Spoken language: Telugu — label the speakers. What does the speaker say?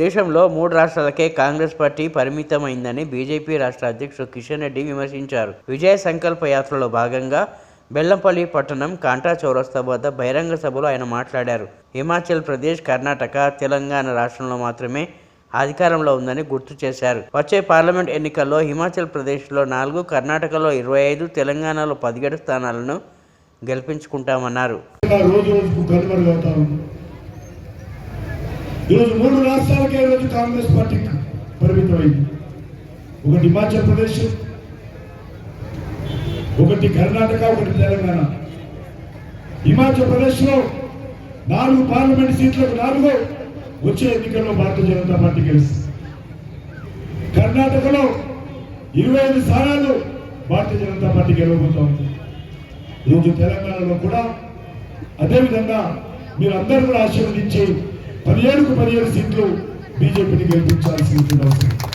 Speaker 1: దేశంలో మూడు రాష్ట్రాలకే కాంగ్రెస్ పార్టీ పరిమితమైందని బీజేపీ రాష్ట్ర అధ్యక్షుడు కిషన్ రెడ్డి విమర్శించారు. విజయ సంకల్ప యాత్రలో భాగంగా బెల్లంపల్లి పట్టణం కాంటా చౌరస్తా వద్ద బహిరంగ సభలో ఆయన మాట్లాడారు. హిమాచల్ ప్రదేశ్ కర్ణాటక తెలంగాణ రాష్ట్రంలో మాత్రమే అధికారంలో ఉందని గుర్తు చేశారు. వచ్చే పార్లమెంట్ ఎన్నికల్లో హిమాచల్ ప్రదేశ్లో నాలుగు కర్ణాటకలో ఇరవై ఐదు తెలంగాణలో పదిహేడు స్థానాలను గెలిపించుకుంటామన్నారు.
Speaker 2: ఈరోజు మూడు రాష్ట్రాలకే ఈరోజు కాంగ్రెస్ పార్టీ పరిమితమైంది. ఒకటి హిమాచల్ ప్రదేశ్ ఒకటి కర్ణాటక ఒకటి తెలంగాణ. హిమాచల్ ప్రదేశ్లో నాలుగు పార్లమెంట్ సీట్లకు నాలుగు వచ్చే ఎన్నికల్లో భారతీయ జనతా పార్టీ గెలుస్తుంది. కర్ణాటకలో ఇరవై ఐదు స్థానాలు భారతీయ జనతా పార్టీ గెలవబోతా ఉంది. ఈరోజు తెలంగాణలో కూడా అదేవిధంగా మీరు అందరూ కూడా ఆశీర్వదించి పదిహేడుకు పదిహేడు సీట్లు బీజేపీని గెలిపించాల్సి అవసరం.